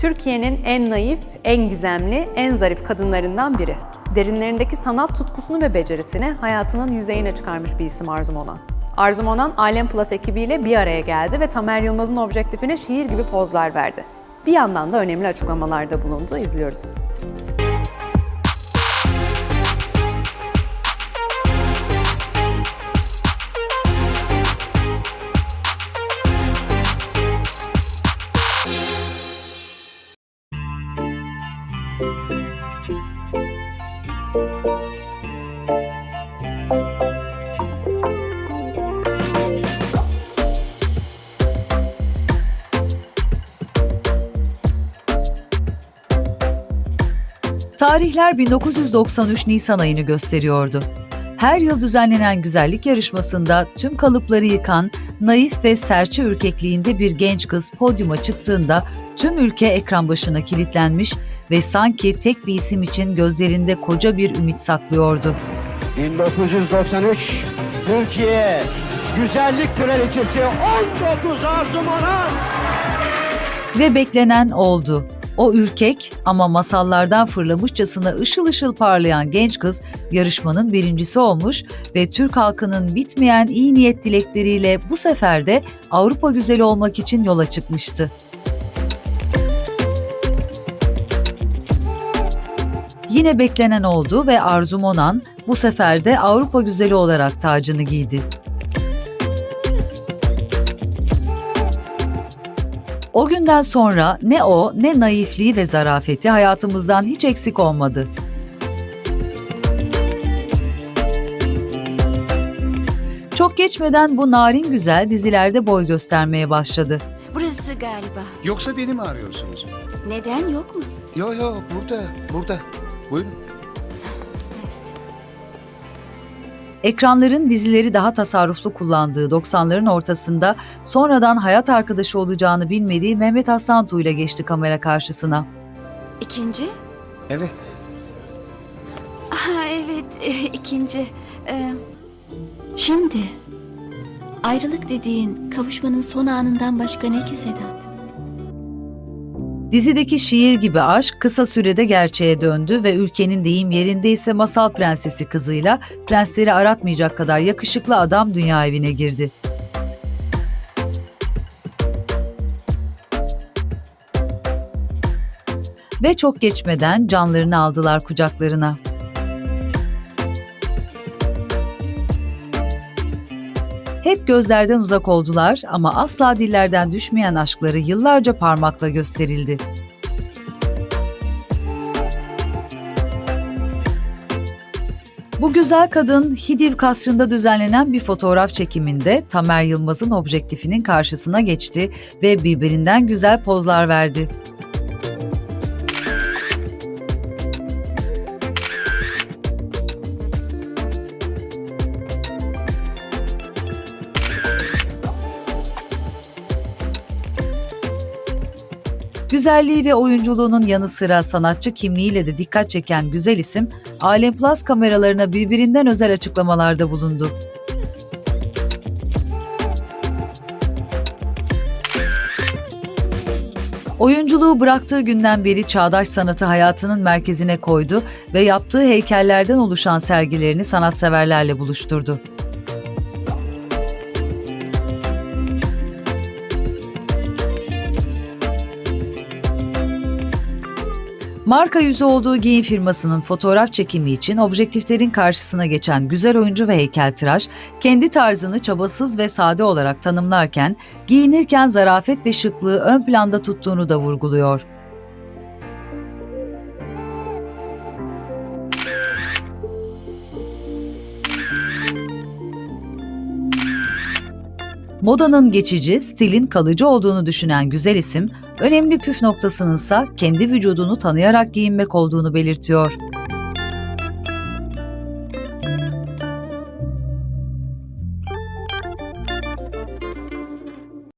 Türkiye'nin en naif, en gizemli, en zarif kadınlarından biri. Derinlerindeki sanat tutkusunu ve becerisini hayatının yüzeyine çıkarmış bir isim Arzu Monan. Arzu Monan, Alem Plus ekibiyle bir araya geldi ve Tamer Yılmaz'ın objektifine şiir gibi pozlar verdi. Bir yandan da önemli açıklamalarda bulundu. İzliyoruz. Tarihler 1993 Nisan ayını gösteriyordu. Her yıl düzenlenen güzellik yarışmasında tüm kalıpları yıkan, naif ve serçe ürkekliğinde bir genç kız podyuma çıktığında tüm ülke ekran başına kilitlenmiş ve sanki tek bir isim için gözlerinde koca bir ümit saklıyordu. 1993 Türkiye Güzellik Kraliçesi 19 Arzu Monan. Ve beklenen oldu. O ürkek ama masallardan fırlamışçasına ışıl ışıl parlayan genç kız yarışmanın birincisi olmuş ve Türk halkının bitmeyen iyi niyet dilekleriyle bu sefer de Avrupa güzeli olmak için yola çıkmıştı. Yine beklenen oldu ve Arzu Monan bu sefer de Avrupa güzeli olarak tacını giydi. O günden sonra ne o ne naifliği ve zarafeti hayatımızdan hiç eksik olmadı. Çok geçmeden bu narin güzel dizilerde boy göstermeye başladı. Burası galiba. Yoksa beni mi arıyorsunuz? Neden yok mu? Yo yo burada, burada. Buyurun. Ekranların dizileri daha tasarruflu kullandığı 90'ların ortasında sonradan hayat arkadaşı olacağını bilmediği Mehmet Aslantuğ ile geçti kamera karşısına. İkinci? Evet. Aha evet e, ikinci. Ee, şimdi ayrılık dediğin kavuşmanın son anından başka ne ki Sedat? Dizideki şiir gibi aşk kısa sürede gerçeğe döndü ve ülkenin deyim yerindeyse masal prensesi kızıyla prensleri aratmayacak kadar yakışıklı adam dünya evine girdi. Ve çok geçmeden canlarını aldılar kucaklarına. Hep gözlerden uzak oldular ama asla dillerden düşmeyen aşkları yıllarca parmakla gösterildi. Bu güzel kadın Hidiv kasrında düzenlenen bir fotoğraf çekiminde Tamer Yılmaz'ın objektifinin karşısına geçti ve birbirinden güzel pozlar verdi. Güzelliği ve oyunculuğunun yanı sıra sanatçı kimliğiyle de dikkat çeken güzel isim, Alem Plus kameralarına birbirinden özel açıklamalarda bulundu. Oyunculuğu bıraktığı günden beri çağdaş sanatı hayatının merkezine koydu ve yaptığı heykellerden oluşan sergilerini sanatseverlerle buluşturdu. Marka yüzü olduğu giyim firmasının fotoğraf çekimi için objektiflerin karşısına geçen güzel oyuncu ve heykeltıraş, kendi tarzını çabasız ve sade olarak tanımlarken, giyinirken zarafet ve şıklığı ön planda tuttuğunu da vurguluyor. Modanın geçici, stilin kalıcı olduğunu düşünen güzel isim, önemli püf noktasının ise kendi vücudunu tanıyarak giyinmek olduğunu belirtiyor.